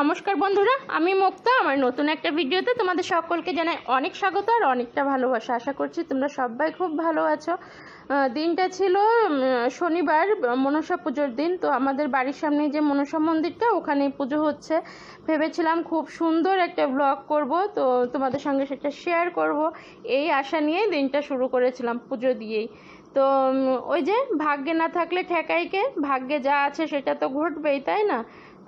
নমস্কার বন্ধুরা, আমি মুক্তা। আমার নতুন একটা ভিডিওতে তোমাদের সকলকে জানাই অনেক স্বাগত আর অনেকটা ভালোবাসা। আশা করছি তোমরা সবাই খুব ভালো আছো। দিনটা ছিল শনিবার, মনসা পুজোর দিন। তো আমাদের বাড়ির সামনে যে মনসা মন্দিরটা ওখানে পুজো হচ্ছে। ভেবেছিলাম খুব সুন্দর একটা ব্লগ করব। তো তোমাদের সঙ্গে সেটা শেয়ার করব। এই আশা নিয়েই দিনটা শুরু করেছিলাম পুজো দিয়েই। তো ওই যে ভাগ্যে না থাকলে ঠেকাইকে, ভাগ্যে যা আছে সেটা তো ঘটবেই, তাই না?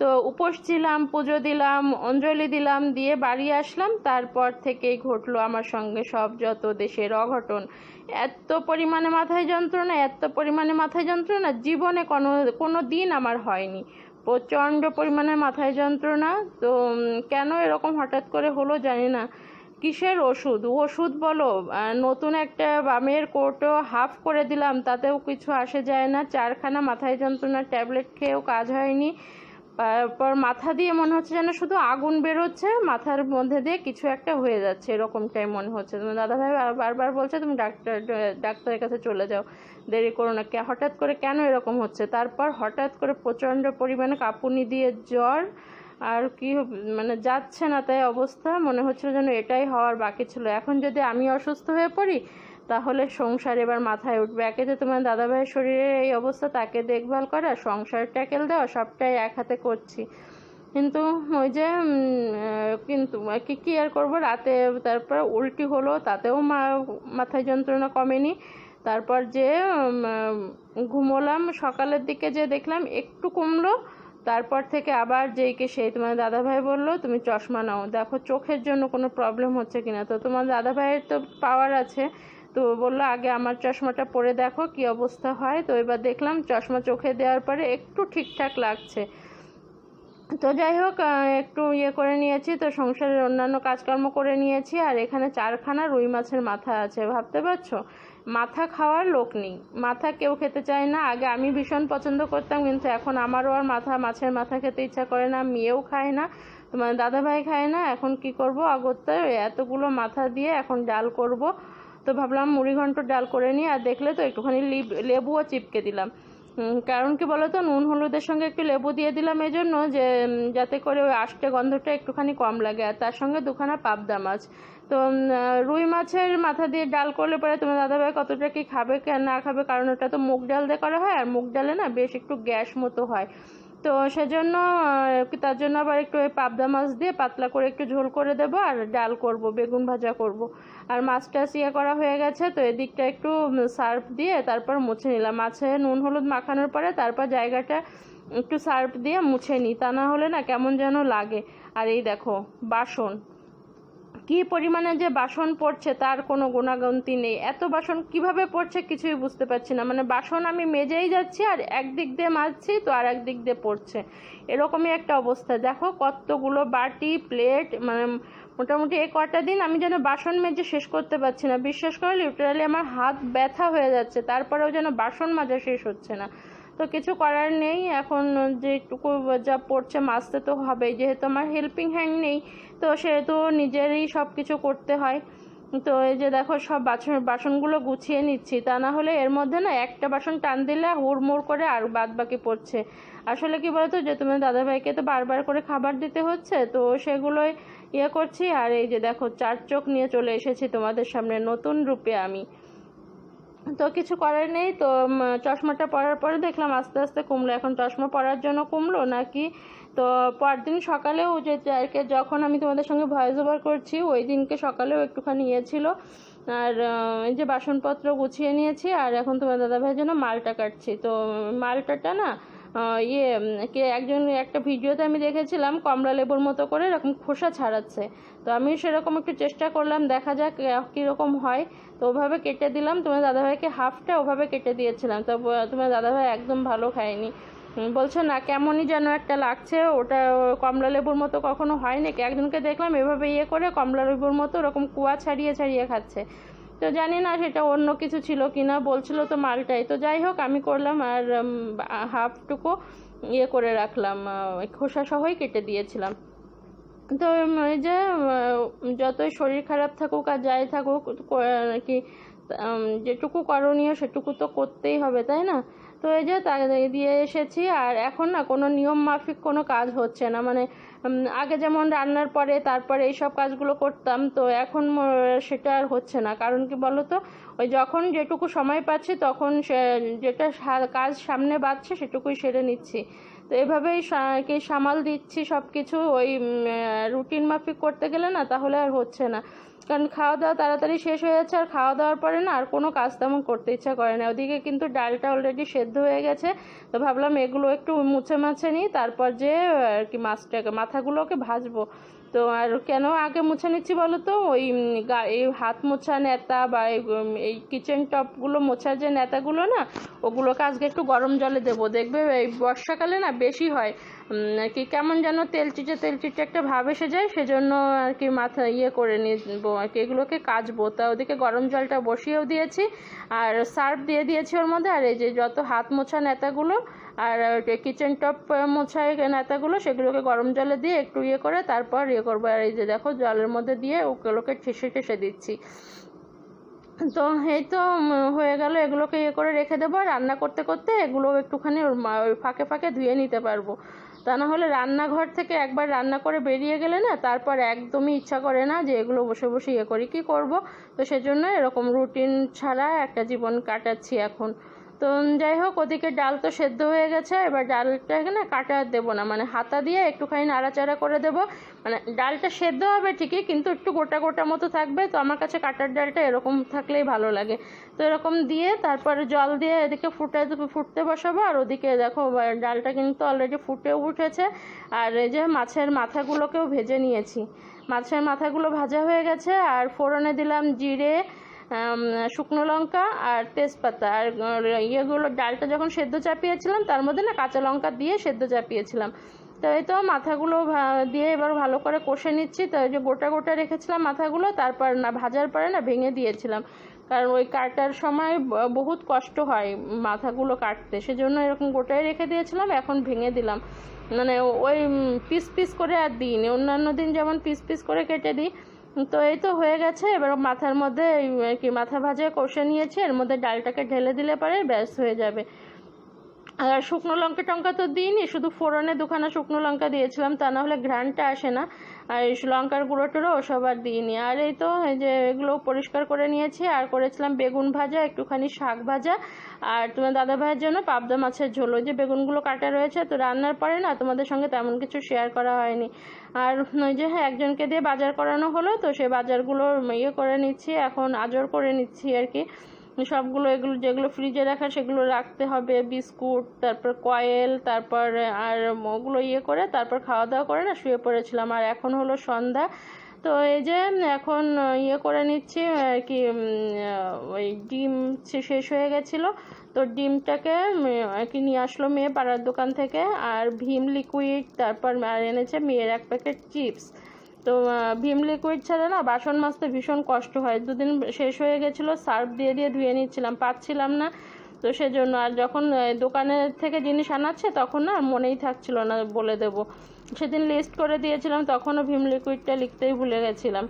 তো উপোস ছিলাম, পুজো দিলাম, অঞ্জলি দিলাম, দিয়ে বাড়ি আসলাম। তারপর থেকেই ঘটলো আমার সঙ্গে সব যত দেশের অঘটন। এত পরিমাণে মাথায় যন্ত্রণা, এত পরিমাণে মাথায় যন্ত্রণা, জীবনে কোনো কোনো দিন আমার হয়নি। প্রচণ্ড পরিমাণে মাথায় যন্ত্রণা। তো কেন এরকম হঠাৎ করে হলো জানি না। কিসের ওষুধ? ওষুধ বলো নতুন একটা বামের কোটও হাফ করে দিলাম, তাতেও কিছু আসে যায় না। চারখানা মাথায় যন্ত্রণার ট্যাবলেট খেয়েও কাজ হয়নি। তারপর মাথা দিয়ে মনে হচ্ছে যেন শুধু আগুন বেরোচ্ছে, মাথার মধ্যে দিয়ে কিছু একটা হয়ে যাচ্ছে, এরকমটাই মনে হচ্ছে। তোমার দাদাভাই বার- বারবার বলছে, তুমি ডাক্তার, ডাক্তারের কাছে চলে যাও, দেরি করো না। কে- হঠাৎ করে কেন এরকম হচ্ছে? তারপর হঠাৎ করে প্রচণ্ড পরিমাণে কাঁপুনি দিয়ে জ্বর, আর কি মানে যাচ্ছে না তাই অবস্থা। মনে হচ্ছিল যেন এটাই হওয়ার বাকি ছিল। এখন যদি আমি অসুস্থ হয়ে পড়ি তাহলে সংসার এবার মাথায় উঠবে। একে যে তোমার দাদাভাইয়ের শরীরের এই অবস্থা, তাকে দেখভাল করা, সংসার ট্যাকেল দেওয়া, সবটাই এক হাতে করছি। কিন্তু ওই যে কিন্তু কি কি আর করব? রাতে তারপর উল্টি হলো, তাতেও মা, মাথায় যন্ত্রণা কমেনি। তারপর যে ঘুমোলাম, সকালের দিকে যে দেখলাম একটু কমলো, তারপর থেকে আবার যেইকে সেই তোমার দাদাভাই বলল, তুমি চশমা নাও। দেখো, চোখের জন্য কোনো প্রবলেম হচ্ছে কিনা? তো তোমার দাদাভাইয়ের তো পাওয়ার আছে। তো বলল, আগে আমার চশমাটা পরে দেখো কি অবস্থা হয়। তো এবার দেখলাম চশমা চোখে দেওয়ার পরে একটু ঠিকঠাক লাগছে। তো যাই হোক একটু ইয়ে করে নিয়েছি, তো সংসারের অন্যান্য কাজকর্ম করে নিয়েছি, আর এখানে চারখানা রুই মাছের মাথা আছে, ভাবতে পারছ? মাথা খাওয়ার লোক নেই। মাথা কেউ খেতে চায় না। আগে আমি ভীষণ পছন্দ করতাম, কিন্তু এখন আমারও আর মাথা, মাছের মাথা খেতে ইচ্ছা করে না, মেয়েও খায় না তোমার দাদাভাই খায় না। এখন কি করব? অগত্যা এতগুলো মাথা দিয়ে এখন ডাল করব। তো ভাবলাম মুড়ি ঘন্ট ডাল করে নিই, আর দেখলে তো একটুখানি লিব- লেবুও চিপকে দিলাম। কারণ কি বলতো, নুন হলুদের সঙ্গে একটু লেবু দিয়ে দিলাম এই জন্য যে যাতে করে ওই আষ্টে গন্ধটা একটুখানি কম লাগে, আর তার সঙ্গে দুখানা পাবদা মাছ। তো রুই মাছের মাথা দিয়ে ডাল করলে পরে তোমার দাদাভাই কতটা কি খাবে না খাবে, কারণ ওটা তো মুগ ডাল দিয়ে করা হয়, আর মুগ ডালে না বেশ একটু গ্যাস মতো হয়। তো সেজন্য তার জন্য আবার একটু ওই পাবদা মাছ দিয়ে পাতলা করে একটু ঝোল করে দেবো আর ডাল করব, বেগুন ভাজা করব। আর মাছটা সিয়া করা হয়ে গেছে, তো এদিকটা একটু সার্ফ দিয়ে তারপর মুছে নিলাম। মাছে নুন হলুদ মাখানোর পরে তারপর জায়গাটা একটু সার্ফ দিয়ে মুছে নিই তা না হলে না কেমন যেন লাগে। আর এই দেখো, বাসন। কি পরিমাণে যে বাসন পড়ছে তার কোনো গুণাগন্তি নেই? এত বাসন কীভাবে পড়ছে কিছুই বুঝতে পারছি না। মানে বাসন আমি মেজেই যাচ্ছি আর একদিক দিয়ে মাজছি তো আর একদিক দিয়ে পড়ছে। এরকমই একটা অবস্থা। দেখো কতগুলো বাটি, প্লেট মানে মোটামুটি এ কটা দিন আমি যেন বাসন মেজে শেষ করতে পারছি না। বিশ্বাস করে লিটারালি আমার হাত ব্যথা হয়ে যাচ্ছে। তারপরেও যেন বাসন মাজা শেষ হচ্ছে না। তো কিছু করার নেই। এখন যেটুকু যা পড়ছে মাসতে তো হবেই। যেহেতু আমার হেল্পিং হ্যান্ড নেই, তো সেহেতু নিজেরই সব কিছু করতে হয়। তো এই যে দেখো, সব বাসন বাসনগুলো গুছিয়ে নিচ্ছি। তা না হলে এর মধ্যে না একটা বাসন টান দিলে হুড়মুড় করে আর বাদ বাকি পড়ছে। আসলে কি বলতো, যে তুমি দাদাভাইকে তো বারবার করে খাবার দিতে হচ্ছে, তো সেগুলোই ইয়ে করছি। আর এই যে দেখো, চার চোখ নিয়ে চলে এসেছি তোমাদের সামনে, নতুন রূপে আমি। তো কিছু করার নেই, তো চশমাটা পরার পরে দেখলাম আস্তে আস্তে কমলো। এখন চশমা পরার জন্য কমলো নাকি? তো পরদিন সকালেও যে কি যখন আমি তোমাদের সঙ্গে ভয়েস ওভার করছি, ওই দিনকে সকালেও একটুখানি ইয়ে ছিল। আর এই যে বাসনপত্র গুছিয়ে নিয়েছি, আর এখন তোমার দাদাভাইয়ের জন্য মালটা কাটছি। তো, মালটাটা না ইয়ে কে, একজন একটা ভিডিওতে আমি দেখেছিলাম কমলা লেবুর মতো করে এরকম খোসা ছাড়াচ্ছে। তো আমি সেরকম একটু চেষ্টা করলাম, দেখা যাক কীরকম হয়। তো ওভাবে কেটে দিলাম, তোমার দাদাভাইকে হাফটা ওভাবে কেটে দিয়েছিলাম। তো তোমার দাদাভাই একদম ভালো খায়নি। বলছে, না, কেমনই যেন একটা লাগছে, ওটা কমলা লেবুর মতো কখনো হয় নাকি? একজনকে দেখলাম, এভাবে ইয়ে করে কমলা লেবুর মতো ওরকম কুয়া ছাড়িয়ে ছাড়িয়ে খাচ্ছে। তো জানি না সেটা অন্য কিছু ছিল কিনা, বলছিল তো মালটাই। তো যাই হোক, আমি করলাম আর হাফটুকু ইয়ে করে রাখলাম খোসা সহই কেটে দিয়েছিলাম। তো ওই যে যতই শরীর খারাপ থাকুক আর যাই থাকুক আর কি যেটুকু করণীয় সেটুকু তো করতেই হবে, তাই না? তো এই যে তাকে দিয়ে এসেছি, আর এখন না কোনো নিয়ম মাফিক কোনো কাজ হচ্ছে না। মানে আগে যেমন রান্নার পরে তারপরে এইসব কাজগুলো করতাম, তো এখন সেটা আর হচ্ছে না। কারণ কি বলো তো ওই যখন যেটুকু সময় পাচ্ছি তখন সে, যেটা কাজ সামনে বাড়ছে সেটুকুই সেরে নিচ্ছি। তো এভাবেই কি সামাল দিচ্ছি সব কিছু ওই রুটিন মাফিক করতে গেলে না তাহলে আর হচ্ছে না। কারণ খাওয়া দাওয়া তাড়াতাড়ি শেষ হয়ে যাচ্ছে, আর খাওয়া দাওয়ার পরে না আর কোনো কাজ তেমন করতে ইচ্ছা করে না। ওদিকে কিন্তু ডালটা অলরেডি সেদ্ধ হয়ে গেছে, তো ভাবলাম এগুলো একটু মুছে মাছে নিই, তারপর যে আর কি মাছটাকে, মাথাগুলোকে ভাজবো। তো আর কেন আগে মুছে নিচ্ছি বলো তো? ওই এই হাত মোছা নেতা বা এই, কিচেন টপগুলো মোছার যে নেতাগুলো না ওগুলোকে আজকে একটু গরম জলে দেবো। দেখবে এই বর্ষাকালে না বেশি হয়। কি কেমন যেন তেল চিটে তেল চিটে একটা ভাব এসে যায় সেজন্য আর কি মাথা ইয়ে করে নিবো। আর কি এগুলোকে কাচবো। তা ওদিকে গরম জলটা বসিয়েও দিয়েছি আর সার্ফ দিয়ে দিয়েছি ওর মধ্যে। আর এই যে যত হাত মোছা নেতাগুলো আর কিচেন টপ মোছায় নেতাগুলো সেগুলোকে গরম জলে দিয়ে একটু ইয়ে করে তারপর ইয়ে করব। আর এই যে দেখো, জলের মধ্যে দিয়ে ওগুলোকে ঠেসে ঠেসে দিচ্ছি। তো এই তো হয়ে গেল, এগুলোকে ইয়ে করে রেখে দেবো। রান্না করতে করতে এগুলো একটুখানি ফাঁকে ফাঁকে ধুয়ে নিতে পারব। তা না হলে রান্নাঘর থেকে একবার রান্না করে বেরিয়ে গেলে না, তারপর একদমই ইচ্ছা করে না যে এগুলো বসে বসে ইয়ে করি, কী করব? তো সেজন্য এরকম রুটিন ছাড়া একটা জীবন কাটাচ্ছি এখন। তো যাই হোক ওদিকে ডাল তো সেদ্ধ হয়ে গেছে। এবার ডালটাকে না কাটা দেবো না মানে হাতা দিয়ে একটুখানি নাড়াচাড়া করে দেবো। মানে ডালটা সেদ্ধ হবে ঠিকই, কিন্তু একটু গোটা গোটা মতো থাকবে। তো আমার কাছে কাটার ডালটা এরকম থাকলেই ভালো লাগে। তো এরকম দিয়ে তারপরে জল দিয়ে এদিকে ফুটে ফুটতে বসাবো, আর ওদিকে দেখো ডালটা কিন্তু অলরেডি ফুটেও উঠেছে। আর এই যে মাছের মাথাগুলোকেও ভেজে নিয়েছি। মাছের মাথাগুলো ভাজা হয়ে গেছে, আর ফোড়নে দিলাম জিরে শুকনো লঙ্কা আর তেজপাতা। আর ইয়েগুলো, ডালটা যখন সেদ্ধ চাপিয়েছিলাম, তার মধ্যে না কাঁচা লঙ্কা দিয়ে সেদ্ধ চাপিয়েছিলাম। তো এই তো মাথাগুলো দিয়ে এবার ভালো করে কষে নিচ্ছি। তো যে গোটা গোটা রেখেছিলাম মাথাগুলো, তারপর না ভাজার পরে না ভেঙে দিয়েছিলাম। কারণ ওই কাটার সময় বহুত কষ্ট হয় মাথাগুলো কাটতে। সেজন্য এরকম গোটাই রেখে দিয়েছিলাম, এখন ভেঙে দিলাম। মানে ওই পিস পিস করে আর দিইনি। অন্যান্য দিন যেমন পিস পিস করে কেটে দিই তো এই তো হয়ে গেছে, এবার মাথার মধ্যে কি, মাথা ভাজা কষে নিয়েছে, এর মধ্যে ডালটাকে ঢেলে দিলে পরে ব্যাস হয়ে যাবে। আর শুকনো লঙ্কা টঙ্কা তো দিইনি, শুধু ফোড়নে দুখানা শুকনো লঙ্কা দিয়েছিলাম, তা না হলে ঘ্রাণটা আসে না। আর এই লঙ্কার গুঁড়ো টুড়ো ওসব আর দিইনি। আর এই তো, এই যে এগুলো পরিষ্কার করে নিয়েছি। আর করেছিলাম বেগুন ভাজা, একটুখানি শাক ভাজা। আর তোমার দাদা ভাইয়ের জন্য পাবদা মাছের ঝোল। ওই যে বেগুনগুলো কাটা রয়েছে, তো রান্নার পরে না তোমাদের সঙ্গে তেমন কিছু শেয়ার করা হয়নি। আর ওই যে হ্যাঁ একজনকে দিয়ে বাজার করানো হলো, তো সে বাজারগুলো ইয়ে করে নিচ্ছি, এখন আজর করে নিচ্ছি আর কি। সবগুলো এগুলো যেগুলো ফ্রিজে রাখা সেগুলো রাখতে হবে, বিস্কুট, তারপর কয়েল, তারপর, আর ওগুলো ইয়ে করে তারপর খাওয়া দাওয়া করে না, শুয়ে পড়েছিলাম। আর এখন হলো সন্ধ্যা। তো এই যে এখন ইয়ে করে নিচ্ছি, আর কি ওই ডিম শেষ হয়ে গেছিল। তো ডিমটাকে আর কি, নিয়ে আসলো মেয়ে পাড়ার দোকান থেকে। আর ভীম লিকুইড তারপর আর এনেছে মেয়ের এক প্যাকেট চিপস তো ভীম লিকুইড ছাড়া না বাসন মাজতে ভীষণ কষ্ট হয়। দুদিন শেষ হয়ে গেছিল সার্ফ দিয়ে দিয়ে ধুয়ে নিচ্ছিলাম, পাচ্ছিলাম না। তো সেজন্য আর যখন দোকানের থেকে জিনিস আনাচ্ছে তখন না মনেই থাকছিল না বলে দেবো। সেদিন লিস্ট করে দিয়েছিলাম, তখনও ভীম লিকুইডটা লিখতেই ভুলে গেছিলাম।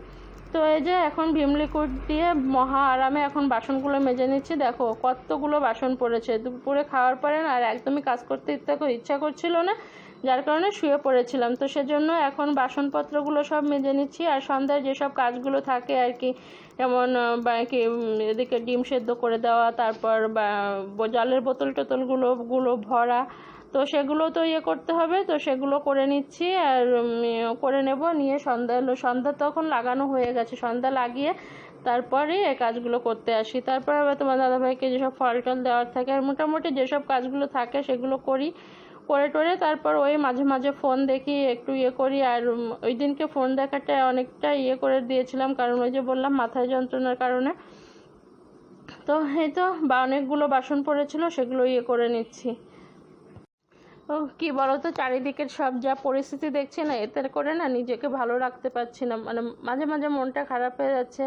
তো এই যে এখন ভীম লিকুইড দিয়ে মহা আরামে এখন বাসনগুলো মেজে নিচ্ছি। দেখো, কতগুলো বাসন পড়েছে। দুপুরে খাওয়ার পরে না আর একদমই কাজ করতে ইচ্ছা ইচ্ছা করছিল না। যার কারণে শুয়ে পড়েছিলাম। তো সেজন্য এখন বাসনপত্রগুলো সব মেজে নিচ্ছি আর সন্ধ্যায় যেসব কাজগুলো থাকে আর কি, যেমন কি এদিকে ডিম সেদ্ধ করে দেওয়া, তারপর, বা জলের বোতল টোতলগুলো, গুলো ভরা, তো সেগুলো তো ইয়ে করতে হবে, তো সেগুলো করে নিচ্ছি আর করে নেব, নিয়ে সন্ধ্যা সন্ধ্যা তখন লাগানো হয়ে গেছে, সন্ধ্যা লাগিয়ে তারপরে এই কাজগুলো করতে আসি। তারপর আবার তোমার দাদাভাইকে যেসব ফল টল দেওয়ার থাকে, আর মোটামুটি যেসব কাজগুলো থাকে সেগুলো করি। করে টরে তারপর ওই মাঝে মাঝে ফোন দেখি, একটু ইয়ে করি আর ওই দিনকে ফোন দেখাটা অনেকটা ইয়ে করে দিয়েছিলাম। কারণ ওই যে বললাম, মাথায় যন্ত্রণার কারণে। তো এই তো, বা অনেকগুলো বাসন পড়েছিল, সেগুলো ইয়ে করে নিচ্ছি। কি বলতো? চারিদিকের সব যা পরিস্থিতি দেখছি না এতে করে না নিজেকে ভালো রাখতে পারছি না। মানে মাঝে মাঝে মনটা খারাপ হয়ে যাচ্ছে।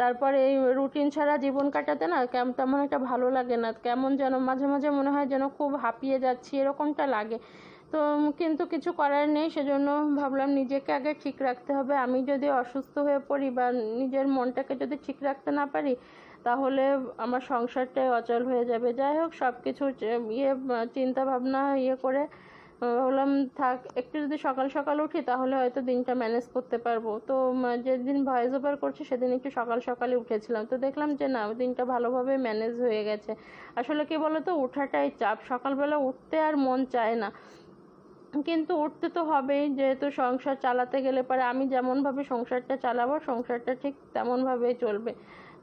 তারপরে এই রুটিন ছাড়া জীবন কাটাতে না কেমন তেমন একটা ভালো লাগে না। কেমন যেন মাঝে মাঝে মনে হয় যেন খুব হাঁপিয়ে যাচ্ছি, এরকমটা লাগে। তো কিন্তু কিছু করার নেই, সেজন্য ভাবলাম নিজেকে আগে ঠিক রাখতে হবে। আমি যদি অসুস্থ হয়ে পড়ি বা নিজের মনটাকে যদি ঠিক রাখতে না পারি তাহলে আমার সংসারটাই অচল হয়ে যাবে। যাই হোক সব কিছু ইয়ে চিন্তা ভাবনা ইয়ে করে ভাবলাম থাক, একটু যদি সকাল সকাল উঠি তাহলে হয়তো দিনটা ম্যানেজ করতে পারব। তো যেদিন ভয়েস ওভার করছি সেদিন একটু সকাল সকালে উঠেছিলাম। তো দেখলাম যে না, দিনটা ভালোভাবে ম্যানেজ হয়ে গেছে। আসলে কি তো ওঠাটাই চাপ। সকালবেলা উঠতে আর মন চায় না। কিন্তু উঠতে তো হবেই, যেহেতু সংসার চালাতে গেলে পরে আমি যেমনভাবে সংসারটা চালাবো, সংসারটা ঠিক তেমনভাবেই চলবে।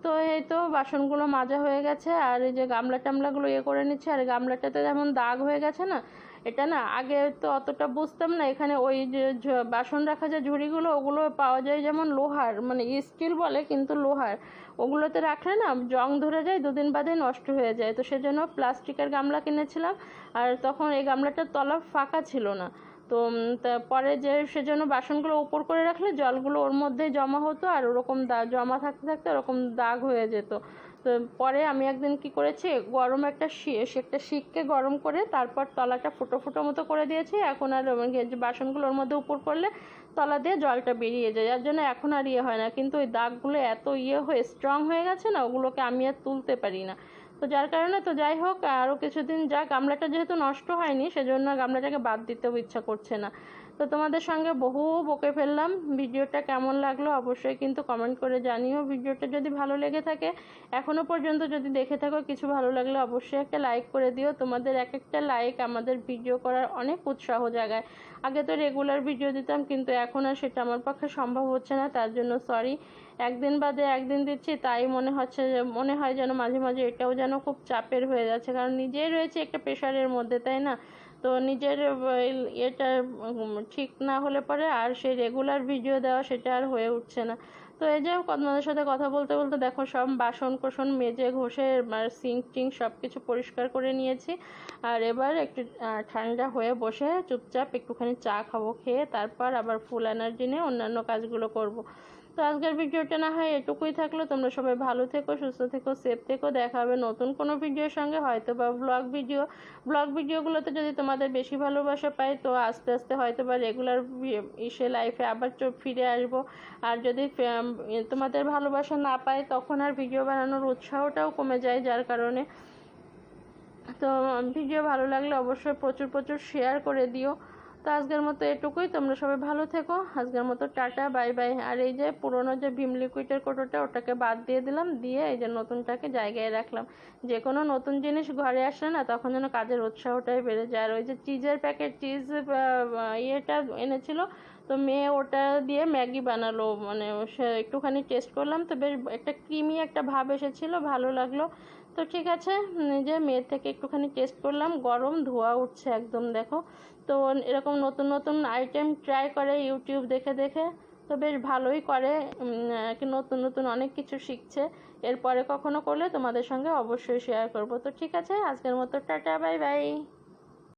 তো এই তো বাসনগুলো মাজা হয়ে গেছে, আর এই যে গামলা টামলাগুলো ইয়ে করে নিচ্ছে, আর গামলাটাতে যেমন দাগ হয়ে গেছে না, এটা না আগে তো অতটা বুঝতাম না, এখানে ওই যে বাসন রাখা যে ঝুড়িগুলো, ওগুলো পাওয়া যায় যেমন লোহার মানে স্টিল বলে কিন্তু লোহার, ওগুলোতে রাখলে না জং ধরে যায়, দুদিন বাদে নষ্ট হয়ে যায়, তো সেজন্য প্লাস্টিকের গামলা কিনেছিলাম, আর তখন এই গামলাটার তলা ফাঁকা ছিল না তো পরে যে সেজন্য বাসনগুলো উপর করে রাখলে জলগুলো ওর মধ্যেই জমা হতো আর ওরকম দা, জমা থাকতে থাকতে ওরকম দাগ হয়ে যেত। তো পরে আমি একদিন কি করেছি, গরম একটা শি- একটা শিককে গরম করে তারপর তলাটা ফুটো ফুটো মতো করে দিয়েছি। এখন আর যে বাসনগুলো ওর মধ্যে উপর করলে তলা দিয়ে জলটা বেরিয়ে যায়। যার জন্য এখন আর ইয়ে হয় না। কিন্তু ওই দাগগুলো এত ইয়ে হয়ে স্ট্রং হয়ে গেছে না, ওগুলোকে আমি আর তুলতে পারি না। তো যার কারণে তো যাই হোক আরও কিছুদিন যা গামলাটা যেহেতু নষ্ট হয়নি, সেজন্য গামলাটাকে বাদ দিতেও ইচ্ছা করছে না। তো তোমাদের সঙ্গে বহু বকে ফেললাম। ভিডিওটা কেমন লাগল অবশ্যই কিন্তু কমেন্ট করে জানিও। ভিডিওটা যদি ভালো লেগে থাকে এখনও পর্যন্ত যদি দেখে থাকো কিছু ভালো লাগলে অবশ্যই একটা লাইক করে দিও। তোমাদের এক একটা লাইক আমাদের ভিডিও করার অনেক উৎসাহ জাগায়। আগে তো রেগুলার ভিডিও দিতাম, কিন্তু এখন আর সেটা আমার পক্ষে সম্ভব হচ্ছে না, তার জন্য সরি একদিন বাদে একদিন দিচ্ছি, তাই মনে হচ্ছে যে, মনে হয় যেন মাঝে মাঝে এটাও যেন খুব চাপের হয়ে যাচ্ছে। কারণ নিজেই রয়েছে একটা প্রেশারের মধ্যে, তাই না? তো নিজের এটা ঠিক না হলে পরে আর সেই রেগুলার ভিডিও দেওয়া সেটা আর হয়ে উঠছে না। তো এই যে তোমাদের সাথে কথা বলতে বলতে দেখো সব বাসন কোসন মেজে ঘষে সিঙ্ক টিঙ্ক সব কিছু পরিষ্কার করে নিয়েছি। আর এবার একটু ঠান্ডা হয়ে বসে চুপচাপ একটুখানি চা খাব, খেয়ে তারপর আবার ফুল এনার্জি নিয়ে অন্যান্য কাজগুলো করব। তো আজকের ভিডিওটা না হয় এটুকুই থাকল। তোমরা সবাই ভালো থেকো, সুস্থ থেকো সেফ থেকো। দেখা হবে নতুন কোনো ভিডিওর সঙ্গে। হয়তো বা ব্লগ ভিডিও ব্লগ ভিডিওগুলোতে যদি তোমাদের বেশি ভালোবাসা পাই, তো আস্তে আস্তে হয়তো বা রেগুলার ইসে লাইফে আবার ফিরে আসব। আর যদি তোমাদের ভালোবাসা না পাই, তখন আর ভিডিও বানানোর উৎসাহটাও কমে যায় যার কারণে। তো, ভিডিও ভালো লাগলে অবশ্যই প্রচুর প্রচুর শেয়ার করে দিও। তো আজকের মতো এটুকুই, তোমরা সবাই ভালো থেকো। আজকের মতো টাটা, বাই বাই। আর এই যে পুরোনো যে ভীম লিকুইডের কোটোটা, ওটাকে বাদ দিয়ে দিলাম, দিয়ে এই যে নতুনটাকে জায়গায় রাখলাম। যে কোনো নতুন জিনিস ঘরে আসলে না, তখন যেন কাজের উৎসাহটাই বেড়ে যায়। আর ওই যে চিজের প্যাকেট, চিজ ইয়েটা এনেছিল, তো মেয়ে ওটা দিয়ে ম্যাগি বানালো। মানে সে একটুখানি টেস্ট করলাম, তো বেশ একটা ক্রিমি একটা ভাব এসেছিল, ভালো লাগল। তো ঠিক আছে যে মেয়ের থেকে একটুখানি টেস্ট করলাম, গরম ধোয়া উঠছে একদম, দেখো। তো এরকম নতুন নতুন আইটেম ট্রাই করে ইউটিউব দেখে দেখে, তো বেশ ভালোই করে নতুন নতুন অনেক কিছু শিখছে। এরপরে কখনো করলে তোমাদের সঙ্গে অবশ্যই শেয়ার করব। তো ঠিক আছে, আজকের মতো টাটা বাই বাই